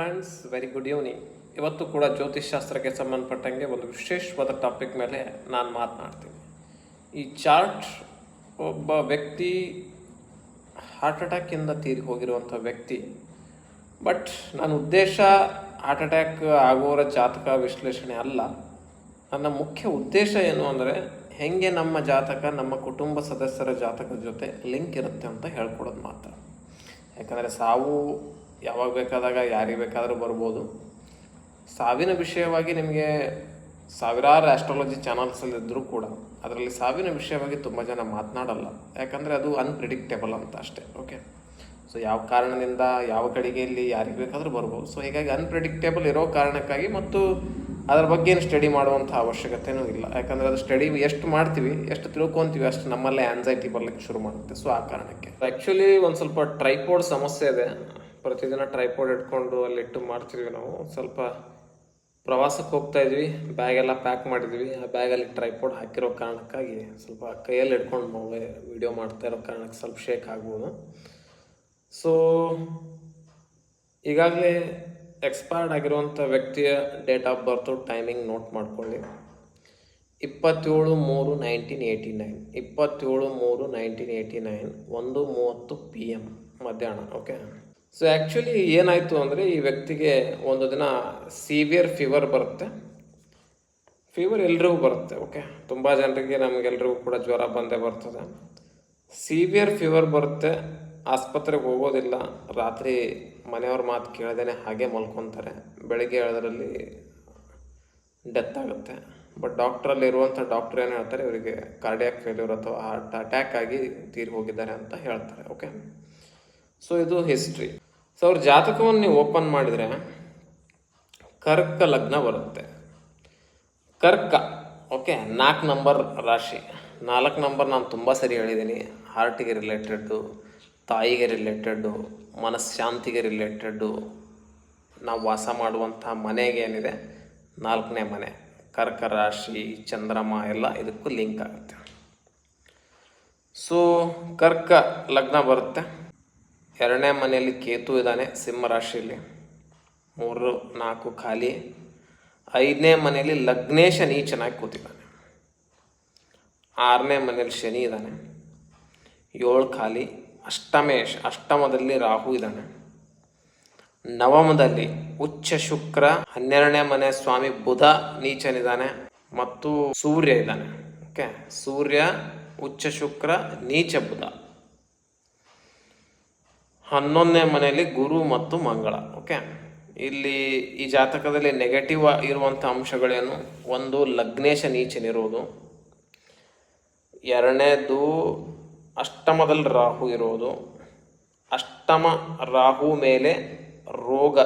Friends very good evening ಇವತ್ತು ಕೂಡ ಜ್ಯೋತಿಷ್ಶಾಸ್ತ್ರಕ್ಕೆ ಸಂಬಂಧಪಟ್ಟಂಗೆ ಒಂದು ವಿಶೇಷವಾದ ಟಾಪಿಕ್ ಮೇಲೆ ನಾನು ಮಾತನಾಡ್ತೀನಿ. ಈ ಚಾರ್ಟ್ ಒಬ್ಬ ವ್ಯಕ್ತಿ ಹಾರ್ಟ್ ಅಟ್ಯಾಕಿಂದ ತೀರಿ ಹೋಗಿರುವಂಥ ವ್ಯಕ್ತಿ. ಬಟ್ ನನ್ನ ಉದ್ದೇಶ ಹಾರ್ಟ್ ಅಟ್ಯಾಕ್ ಆಗೋರ ಜಾತಕ ವಿಶ್ಲೇಷಣೆ ಅಲ್ಲ. ನನ್ನ ಮುಖ್ಯ ಉದ್ದೇಶ ಏನು ಅಂದರೆ ಹೆಂಗೆ ನಮ್ಮ ಜಾತಕ, ನಮ್ಮ ಕುಟುಂಬ ಸದಸ್ಯರ ಜಾತಕದ ಜೊತೆ ಲಿಂಕ್ ಇರುತ್ತೆ ಅಂತ ಹೇಳ್ಕೊಡೋದು ಮಾತ್ರ. ಯಾಕಂದರೆ ಸಾವು ಯಾವಾಗ ಬೇಕಾದಾಗ, ಯಾರಿಗೆ ಬೇಕಾದರೂ ಬರ್ಬೋದು. ಸಾವಿನ ವಿಷಯವಾಗಿ ನಿಮಗೆ ಸಾವಿರಾರು ಆಸ್ಟ್ರಾಲಜಿ ಚಾನಲ್ಸಲ್ಲಿದ್ದರೂ ಕೂಡ, ಅದರಲ್ಲಿ ಸಾವಿನ ವಿಷಯವಾಗಿ ತುಂಬ ಜನ ಮಾತನಾಡಲ್ಲ. ಯಾಕಂದರೆ ಅದು ಅನ್ಪ್ರಿಡಿಕ್ಟೇಬಲ್ ಅಂತ ಅಷ್ಟೇ ಓಕೆ ಸೊ ಯಾವ ಕಾರಣದಿಂದ, ಯಾವ ಕಡೆಗೆ ಇಲ್ಲಿ ಯಾರಿಗೆ ಬೇಕಾದರೂ ಬರ್ಬೋದು. ಸೊ ಹೀಗಾಗಿ ಅನ್ಪ್ರಿಡಿಕ್ಟೇಬಲ್ ಇರೋ ಕಾರಣಕ್ಕಾಗಿ ಮತ್ತು ಅದ್ರ ಬಗ್ಗೆ ಏನು ಸ್ಟಡಿ ಮಾಡುವಂಥ ಅವಶ್ಯಕತೆಯೂ ಇಲ್ಲ. ಯಾಕಂದರೆ ಅದು ಸ್ಟಡಿ ಎಷ್ಟು ಮಾಡ್ತೀವಿ, ಎಷ್ಟು ತಿಳ್ಕೊತೀವಿ ಅಷ್ಟು ನಮ್ಮಲ್ಲೇ ಆನ್ಸೈಟಿ ಬರ್ಲಿಕ್ಕೆ ಶುರು ಮಾಡುತ್ತೆ. ಸೊ ಆ ಕಾರಣಕ್ಕೆ. ಆ್ಯಕ್ಚುಲಿ ಒಂದು ಸ್ವಲ್ಪ ಟ್ರೈಪೋಡ್ ಸಮಸ್ಯೆ ಇದೆ. ಪ್ರತಿದಿನ ಟ್ರೈಪೋಡ್ ಇಟ್ಕೊಂಡು ಅಲ್ಲಿಟ್ಟು ಮಾಡ್ತಿದ್ವಿ ನಾವು. ಸ್ವಲ್ಪ ಪ್ರವಾಸಕ್ಕೆ ಹೋಗ್ತಾ ಇದ್ವಿ. ಬ್ಯಾಗ್ ಎಲ್ಲ ಪ್ಯಾಕ್ ಮಾಡಿದ್ವಿ. ಆ ಬ್ಯಾಗಲ್ಲಿ ಟ್ರೈಪೋಡ್ ಹಾಕಿರೋ ಕಾರಣಕ್ಕಾಗಿ ಸ್ವಲ್ಪ ಕೈಯಲ್ಲಿ ಇಟ್ಕೊಂಡು ಮೊಬೈಲ್ ವಿಡಿಯೋ ಮಾಡ್ತಾ ಇರೋ ಕಾರಣಕ್ಕೆ ಸ್ವಲ್ಪ ಶೇಕ್ ಆಗ್ಬೋದು. ಸೊ ಈಗಾಗಲೇ ಎಕ್ಸ್ಪೈರ್ಡ್ ಆಗಿರುವಂಥ ವ್ಯಕ್ತಿಯ date of birth timing note ಮಾಡ್ಕೊಳ್ಳಿ. ಇಪ್ಪತ್ತೇಳು ಮೂರು ನೈನ್ಟೀನ್ ಏಯ್ಟಿ ನೈನ್ ಇಪ್ಪತ್ತೇಳು ಮೂರು ನೈನ್ಟೀನ್ ಏಯ್ಟಿ ನೈನ್ ಒಂದು ಮೂವತ್ತು ಪಿ ಎಂ ಮಧ್ಯಾಹ್ನ ಓಕೆ ಸೊ ಆ್ಯಕ್ಚುಲಿ ಏನಾಯಿತು ಅಂದರೆ ಈ ವ್ಯಕ್ತಿಗೆ ಒಂದು ದಿನ ಸಿವಿಯರ್ ಫೀವರ್ ಬರುತ್ತೆ. ಫೀವರ್ ಎಲ್ರಿಗೂ ಬರುತ್ತೆ ಓಕೆ ತುಂಬ ಜನರಿಗೆ ನಮಗೆಲ್ರಿಗೂ ಕೂಡ ಜ್ವರ ಬಂದೇ ಬರ್ತದೆ. ಸಿವಿಯರ್ ಫೀವರ್ ಬರುತ್ತೆ, ಆಸ್ಪತ್ರೆಗೆ ಹೋಗೋದಿಲ್ಲ. ರಾತ್ರಿ ಮನೆಯವ್ರ ಮಾತು ಕೇಳ್ದೇನೆ ಹಾಗೆ ಮಲ್ಕೊತಾರೆ. ಬೆಳಗ್ಗೆ ಹೇಳೋದ್ರಲ್ಲಿ ಡೆತ್ ಆಗುತ್ತೆ. ಬಟ್ ಡಾಕ್ಟ್ರಲ್ಲಿ ಇರುವಂಥ ಡಾಕ್ಟ್ರ್ ಏನು ಹೇಳ್ತಾರೆ, ಇವರಿಗೆ ಕಾರ್ಡಿಯಾಕ್ ಫೇಲ್ಯೂರ್ ಅಥವಾ ಹಾರ್ಟ್ ಅಟ್ಯಾಕ್ ಆಗಿ ತೀರಿ ಹೋಗಿದ್ದಾರೆ ಅಂತ ಹೇಳ್ತಾರೆ ಓಕೆ ಸೊ ಇದು ಹಿಸ್ಟ್ರಿ ಸೊ ಅವ್ರ ಜಾತಕವನ್ನು ನೀವು ಓಪನ್ ಮಾಡಿದರೆ ಕರ್ಕ ಲಗ್ನ ಬರುತ್ತೆ. ಕರ್ಕ ಓಕೆ ನಾಲ್ಕು ನಂಬರ್ ರಾಶಿ. ನಾಲ್ಕು ನಂಬರ್ ನಾನು ತುಂಬ ಸರಿ ಹೇಳಿದ್ದೀನಿ ಹಾರ್ಟಿಗೆ ರಿಲೇಟೆಡ್ಡು ತಾಯಿಗೆ ರಿಲೇಟೆಡ್ಡು ಮನಃಶಾಂತಿಗೆ ರಿಲೇಟೆಡ್ಡು ನಾವು ವಾಸ ಮಾಡುವಂಥ ಮನೆಗೆ ಏನಿದೆ? ನಾಲ್ಕನೇ ಮನೆ. ಕರ್ಕ ರಾಶಿ, ಚಂದ್ರಮ ಎಲ್ಲ ಇದಕ್ಕೂ ಲಿಂಕ್ ಆಗುತ್ತೆ. ಸೊ ಕರ್ಕ ಲಗ್ನ ಬರುತ್ತೆ. ಎರಡನೇ ಮನೆಯಲ್ಲಿ ಕೇತು ಇದ್ದಾನೆ ಸಿಂಹ ರಾಶಿಯಲ್ಲಿ. ಮೂರು, ನಾಲ್ಕು, ಖಾಲಿ. ಐದನೇ ಮನೆಯಲ್ಲಿ ಲಗ್ನೇಶ ಚೆನ್ನಾಗಿ ಕೂತಿದ್ದಾನೆ. ಆರನೇ ಮನೆಯಲ್ಲಿ ಶನಿ ಇದ್ದಾನೆ. ಏಳು, ಖಾಲಿ. ಅಷ್ಟಮೇಶ್ ಅಷ್ಟಮದಲ್ಲಿ ರಾಹು ಇದ್ದಾನೆ. ನವಮದಲ್ಲಿ ಉಚ್ಚ ಶುಕ್ರ. ಹನ್ನೆರಡನೇ ಮನೆ ಸ್ವಾಮಿ ಬುಧ ನೀಚನಿದ್ದಾನೆ. ಮತ್ತು ಸೂರ್ಯ ಇದ್ದಾನೆ. ಓಕೆ? ಸೂರ್ಯ, ಉಚ್ಚ ಶುಕ್ರ, ನೀಚ ಬುಧ. ಹನ್ನೊಂದನೇ ಮನೆಯಲ್ಲಿ ಗುರು ಮತ್ತು ಮಂಗಳ, ಓಕೆ? ಇಲ್ಲಿ ಈ ಜಾತಕದಲ್ಲಿ ನೆಗೆಟಿವ್ ಇರುವಂಥ ಅಂಶಗಳೇನು? ಒಂದು, ಲಗ್ನೇಶ ನೀಚನಿರೋದು ಎರಡನೇದು, ಅಷ್ಟಮದಲ್ಲಿ ರಾಹು ಇರೋದು. ಅಷ್ಟಮ ರಾಹು ಮೇಲೆ ರೋಗ,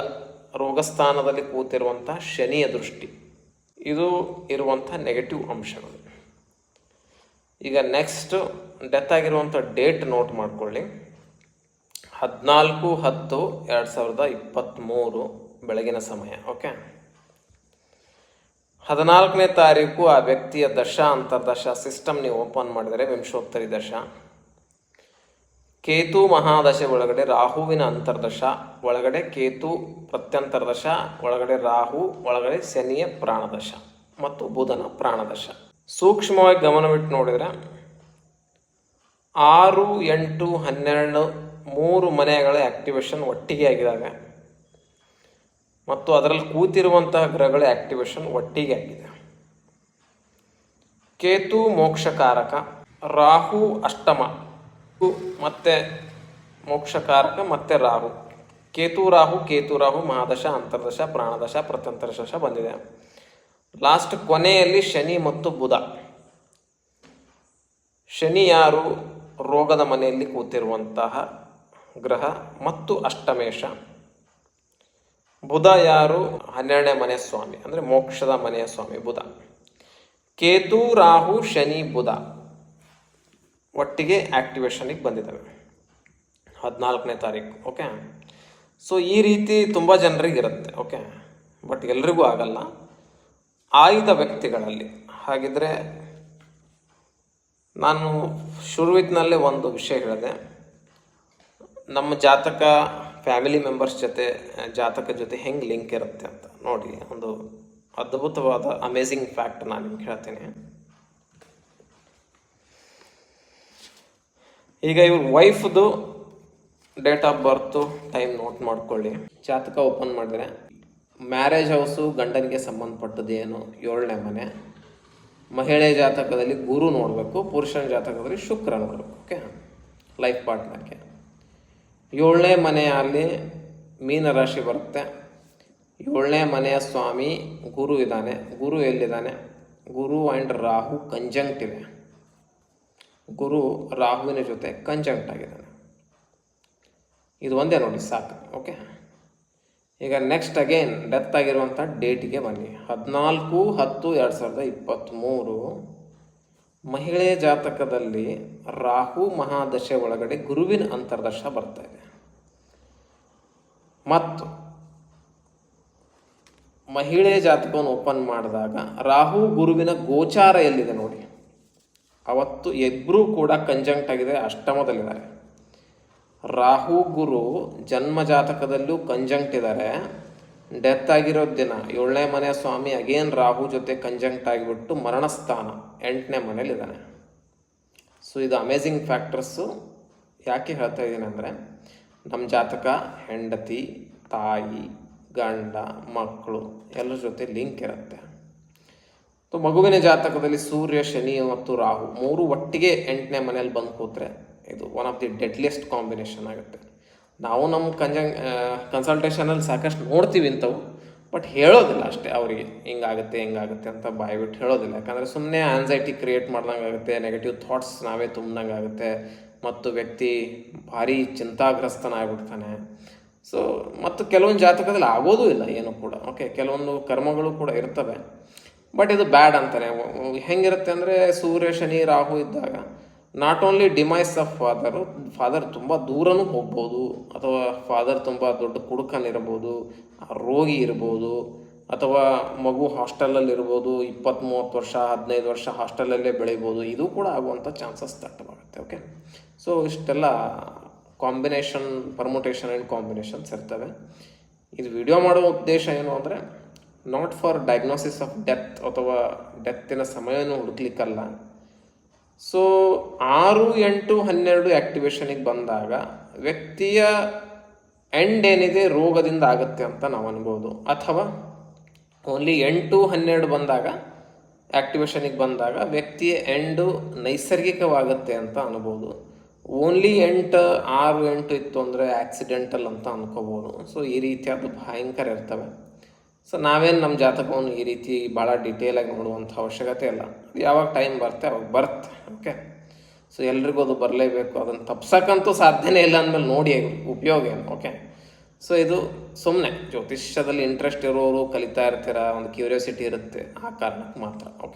ರೋಗಸ್ಥಾನದಲ್ಲಿ ಕೂತಿರುವಂಥ ಶನಿಯ ದೃಷ್ಟಿ. ಇದು ಇರುವಂಥ ನೆಗೆಟಿವ್ ಅಂಶಗಳು. ಈಗ ನೆಕ್ಸ್ಟ್ ಡೆತ್ ಆಗಿರುವಂಥ ಡೇಟ್ ನೋಟ್ ಮಾಡ್ಕೊಳ್ಳಿ. ಹದಿನಾಲ್ಕು, ಹತ್ತು, ಎರಡು ಸಾವಿರದ ಇಪ್ಪತ್ತ್ಮೂರು ಬೆಳಗಿನ ಸಮಯ ಓಕೆ ಹದಿನಾಲ್ಕನೇ ತಾರೀಕು ಆ ವ್ಯಕ್ತಿಯ ದಶ, ಅಂತರ್ದಶ ಸಿಸ್ಟಮ್ ನೀವು ಓಪನ್ ಮಾಡಿದರೆ ವಿಂಶೋತ್ತರಿ ದಶ. ಕೇತು ಮಹಾದಶೆ ಒಳಗಡೆ ರಾಹುವಿನ ಅಂತರ್ದಶ, ಒಳಗಡೆ ಕೇತು ಪ್ರತ್ಯಂತರ್ದಶ, ಒಳಗಡೆ ರಾಹು, ಒಳಗಡೆ ಶನಿಯ ಪ್ರಾಣದಶ ಮತ್ತು ಬುಧನ ಪ್ರಾಣದಶ. ಸೂಕ್ಷ್ಮವಾಗಿ ಗಮನವಿಟ್ಟು ನೋಡಿದರೆ ಆರು, ಎಂಟು, ಹನ್ನೆರಡು ಮೂರು ಮನೆಗಳ ಆಕ್ಟಿವೇಶನ್ ಒಟ್ಟಿಗೆ ಆಗಿದ್ದಾವೆ. ಮತ್ತು ಅದರಲ್ಲಿ ಕೂತಿರುವಂತಹ ಗ್ರಹಗಳ ಆ್ಯಕ್ಟಿವೇಶನ್ ಒಟ್ಟಿಗೆ ಆಗಿದೆ. ಕೇತು ಮೋಕ್ಷಕಾರಕ, ರಾಹು ಅಷ್ಟಮ ಮತ್ತೆ ಮೋಕ್ಷಕಾರಕ ಮತ್ತೆ ರಾಹು. ಕೇತು ರಾಹು ಕೇತು ರಾಹು, ಮಹಾದಶ, ಅಂತರ್ದಶ, ಪ್ರಾಣದಶ ಪ್ರತ್ಯಂತರದಶ ಬಂದಿದೆ. ಲಾಸ್ಟ್ ಕೊನೆಯಲ್ಲಿ ಶನಿ ಮತ್ತು ಬುಧ. ಶನಿ ಯಾರು? ರೋಗದ ಮನೆಯಲ್ಲಿ ಕೂತಿರುವಂತಹ ಗ್ರಹ ಮತ್ತು ಅಷ್ಟಮೇಶ. ಬುಧ ಯಾರು? ಹನ್ನೆರಡನೇ ಮನೆಯ ಸ್ವಾಮಿ, ಅಂದರೆ ಮೋಕ್ಷದ ಮನೆಯ ಸ್ವಾಮಿ ಬುಧ. ಕೇತು, ರಾಹು, ಶನಿ, ಬುಧ ಒಟ್ಟಿಗೆ ಆಕ್ಟಿವೇಶನಿಗೆ ಬಂದಿದ್ದಾವೆ. ಹದಿನಾಲ್ಕನೇ ತಾರೀಕು ಓಕೆ ಸೊ ಈ ರೀತಿ ತುಂಬ ಜನರಿಗೆ ಇರುತ್ತೆ ಓಕೆ ಬಟ್ ಎಲ್ರಿಗೂ ಆಗಲ್ಲ. ಆಯ್ದ ವ್ಯಕ್ತಿಗಳಲ್ಲಿ, ಹಾಗಿದ್ರೆ ನಾನು ಶುರುವಿನಲ್ಲೇ ಒಂದು ವಿಷಯ ಹೇಳಿದೆ. ನಮ್ಮ ಜಾತಕ ಫ್ಯಾಮಿಲಿ ಮೆಂಬರ್ಸ್ ಜೊತೆ ಜಾತಕ ಜೊತೆ ಹೆಂಗೆ ಲಿಂಕ್ ಇರುತ್ತೆ ಅಂತ ನೋಡಿ, ಒಂದು ಅದ್ಭುತವಾದ ಅಮೇಝಿಂಗ್ ಫ್ಯಾಕ್ಟ್ ನಾನು ನಿಮ್ಗೆ ಹೇಳ್ತೀನಿ. ಈಗ ಇವ್ರ ವೈಫ್ದು date of birth time note ಮಾಡ್ಕೊಳ್ಳಿ. ಜಾತಕ ಓಪನ್ ಮಾಡಿದ್ರೆ ಮ್ಯಾರೇಜ್ ಹೌಸು ಗಂಡನಿಗೆ ಸಂಬಂಧಪಟ್ಟದ್ದು ಏನು? ಏಳನೇ ಮನೆ. ಮಹಿಳೆ ಜಾತಕದಲ್ಲಿ ಗುರು ನೋಡಬೇಕು, ಪುರುಷನ ಜಾತಕದಲ್ಲಿ ಶುಕ್ರ ನೋಡಬೇಕು ಓಕೆ ಲೈಫ್ ಪಾರ್ಟ್ನರ್ಗೆ ಏಳನೇ ಮನೆಯಲ್ಲಿ ಮೀನ ರಾಶಿ ಬರುತ್ತೆ. ಏಳನೇ ಮನೆಯ ಸ್ವಾಮಿ ಗುರು ಇದ್ದಾನೆ. ಗುರು ಎಲ್ಲಿದ್ದಾನೆ? ಗುರು ಆ್ಯಂಡ್ ರಾಹು ಕಂಜಂಕ್ಟ್ ಇದೆ. ಗುರು ರಾಹುವಿನ ಜೊತೆ ಕಂಜಂಕ್ಟ್ ಆಗಿದ್ದಾನೆ. ಇದು ಒಂದೇ ನೋಡಿ, ಸಾಕು ಓಕೆ ಈಗ ನೆಕ್ಸ್ಟ್ ಅಗೇನ್ ಡೆತ್ ಆಗಿರುವಂಥ ಡೇಟಿಗೆ ಬನ್ನಿ. ಹದಿನಾಲ್ಕು ಹತ್ತು ಎರಡು ಸಾವಿರದ ಇಪ್ಪತ್ತ್ಮೂರು ಮಹಿಳೆ ಜಾತಕದಲ್ಲಿ ರಾಹು ಮಹಾದಶೆ ಒಳಗಡೆ ಗುರುವಿನ ಅಂತರ್ದಶ ಬರ್ತಾ ಮತ್ತು ಮಹಿಳೆ ಜಾತಕವನ್ನು ಓಪನ್ ಮಾಡಿದಾಗ ರಾಹು ಗುರುವಿನ ಗೋಚಾರ ಎಲ್ಲಿದೆ ನೋಡಿ. ಅವತ್ತು ಇಬ್ಬರೂ ಕೂಡ ಕಂಜಂಕ್ಟ್ ಆಗಿದೆ, ಅಷ್ಟಮದಲ್ಲಿದ್ದಾರೆ. ರಾಹು ಗುರು ಜನ್ಮ ಜಾತಕದಲ್ಲೂ ಕಂಜಂಕ್ಟ್ ಇದ್ದಾರೆ. ಡೆತ್ ಆಗಿರೋ ದಿನ, ಏಳನೇ ಮನೆಯ ಸ್ವಾಮಿ ಅಗೇನ್ ರಾಹು ಜೊತೆ ಕಂಜಂಕ್ಟ್ ಆಗಿಬಿಟ್ಟು ಮರಣಸ್ಥಾನ, ಎಂಟನೇ ಮನೇಲಿದ್ದಾನೆ ಸೊ ಇದು ಅಮೇಝಿಂಗ್ ಫ್ಯಾಕ್ಟರ್ಸು ಯಾಕೆ ಹೇಳ್ತಾ ಇದ್ದೀನಿ ಅಂದರೆ ನಮ್ಮ ಜಾತಕ ಹೆಂಡತಿ, ತಾಯಿ, ಗಂಡ ಮಕ್ಕಳು ಎಲ್ಲರ ಜೊತೆ ಲಿಂಕ್ ಇರುತ್ತೆ. ಮಗುವಿನ ಜಾತಕದಲ್ಲಿ ಸೂರ್ಯ, ಶನಿ ಮತ್ತು ರಾಹು ಮೂರು ಒಟ್ಟಿಗೆ ಎಂಟನೇ ಮನೇಲಿ ಬಂದು ಕೂತ್ರೆ ಇದು one of the deadliest combination ಆಗುತ್ತೆ. ನಾವು ನಮ್ಮ ಕಂಜಂಗ್ ಕನ್ಸಲ್ಟೇಷನಲ್ಲಿ ಸಾಕಷ್ಟು ನೋಡ್ತೀವಿ ಇಂಥವು, ಬಟ್ ಹೇಳೋದಿಲ್ಲ ಅಷ್ಟೇ ಅವರಿಗೆ, ಹಿಂಗಾಗುತ್ತೆ ಹಿಂಗಾಗುತ್ತೆ ಅಂತ ಬಾಯ್ಬಿಟ್ಟು ಹೇಳೋದಿಲ್ಲ. ಯಾಕಂದರೆ ಸುಮ್ಮನೆ ಆನ್ಸೈಟಿ ಕ್ರಿಯೇಟ್ ಮಾಡ್ದಂಗೆ ಆಗುತ್ತೆ ನೆಗೆಟಿವ್ ಥಾಟ್ಸ್ ನಾವೇ ತುಂಬ್ದಂಗೆ ಆಗುತ್ತೆ ಮತ್ತು ವ್ಯಕ್ತಿ ಭಾರಿ ಚಿಂತಾಗ್ರಸ್ತನಾಗ್ಬಿಡ್ತಾನೆ. ಸೊ ಮತ್ತು ಕೆಲವೊಂದು ಜಾತಕದಲ್ಲಿ ಆಗೋದೂ ಇಲ್ಲ, ಏನು ಕೂಡ. ಓಕೆ ಕೆಲವೊಂದು ಕರ್ಮಗಳು ಕೂಡ ಇರ್ತವೆ. ಬಟ್ ಇದು ಬ್ಯಾಡ್ ಅಂತಾನೆ. ಹೆಂಗಿರುತ್ತೆ ಅಂದರೆ ಸೂರ್ಯ, ಶನಿ, ರಾಹು ಇದ್ದಾಗ not only demise of father father ತುಂಬ ದೂರನೂ ಹೋಗ್ಬೋದು. ಅಥವಾ ಫಾದರ್ ತುಂಬ ದೊಡ್ಡ ಕುಡುಕನಿರ್ಬೋದು ರೋಗಿ ಇರ್ಬೋದು, ಅಥವಾ ಮಗು ಹಾಸ್ಟೆಲಲ್ಲಿ ಇರ್ಬೋದು ಇಪ್ಪತ್ತ್ ಮೂವತ್ತು ವರ್ಷ, ಹದಿನೈದು ವರ್ಷ ಹಾಸ್ಟೆಲಲ್ಲೇ ಬೆಳಿಬೋದು. ಇದು ಕೂಡ ಆಗುವಂಥ ಚಾನ್ಸಸ್ ದಟ್ಟವಾಗುತ್ತೆ ಓಕೆ ಸೊ ಇಷ್ಟೆಲ್ಲ ಕಾಂಬಿನೇಷನ್ ಪರ್ಮುಟೇಷನ್ ಆ್ಯಂಡ್ ಕಾಂಬಿನೇಷನ್ಸ್ ಇರ್ತವೆ. ಇದು ವಿಡಿಯೋ ಮಾಡೋ ಉದ್ದೇಶ ಏನು ಅಂದರೆ not for diagnosis of death ಅಥವಾ ಡೆತ್ತಿನ ಸಮಯನೂ ಹುಡುಕ್ಲಿಕ್ಕಲ್ಲ. ಸೊ ಆರು, ಎಂಟು, ಹನ್ನೆರಡು ಆ್ಯಕ್ಟಿವೇಶನಿಗೆ ಬಂದಾಗ ವ್ಯಕ್ತಿಯ ಎಂಡ್ ಏನಿದೆ, ರೋಗದಿಂದ ಆಗುತ್ತೆ ಅಂತ ನಾವು ಅನ್ಬೋದು. ಅಥವಾ ಓನ್ಲಿ ಎಂಟು, ಹನ್ನೆರಡು ಬಂದಾಗ ಆ್ಯಕ್ಟಿವೇಶನಿಗೆ ಬಂದಾಗ ವ್ಯಕ್ತಿಯ ಎಂಡು ನೈಸರ್ಗಿಕವಾಗುತ್ತೆ ಅಂತ ಅನ್ಬೋದು. ಓನ್ಲಿ ಎಂಟು, ಆರು ಎಂಟು ಇತ್ತು ಅಂದರೆ ಆಕ್ಸಿಡೆಂಟಲ್ ಅಂತ ಅನ್ಕೋಬೋದು. ಸೊ ಈ ರೀತಿಯಾದ ಭಯಂಕರ ಇರ್ತವೆ. ಸೊ ನಾವೇನು ನಮ್ಮ ಜಾತಕವನ್ನು ಈ ರೀತಿ ಭಾಳ ಡೀಟೇಲಾಗಿ ನೋಡುವಂಥ ಅವಶ್ಯಕತೆ ಇಲ್ಲ. ಯಾವಾಗ ಟೈಮ್ ಬರುತ್ತೆ, ಅವಾಗ ಬರುತ್ತೆ. ಓಕೆ ಸೊ ಎಲ್ರಿಗೂ ಅದು ಬರಲೇಬೇಕು. ಅದನ್ನು ತಪ್ಸಕ್ಕಂತೂ ಸಾಧ್ಯನೇ ಇಲ್ಲ ಅಂದಮೇಲೆ ನೋಡಿ ಉಪಯೋಗ ಏನು? ಓಕೆ ಸೊ ಇದು ಸುಮ್ಮನೆ ಜ್ಯೋತಿಷ್ಯದಲ್ಲಿ ಇಂಟ್ರೆಸ್ಟ್ ಇರೋರು ಕಲಿತಾ ಇರ್ತೀರ? ಒಂದು ಕ್ಯೂರಿಯಾಸಿಟಿ ಇರುತ್ತೆ ಆ ಕಾರಣಕ್ಕೆ ಮಾತ್ರ. ಓಕೆ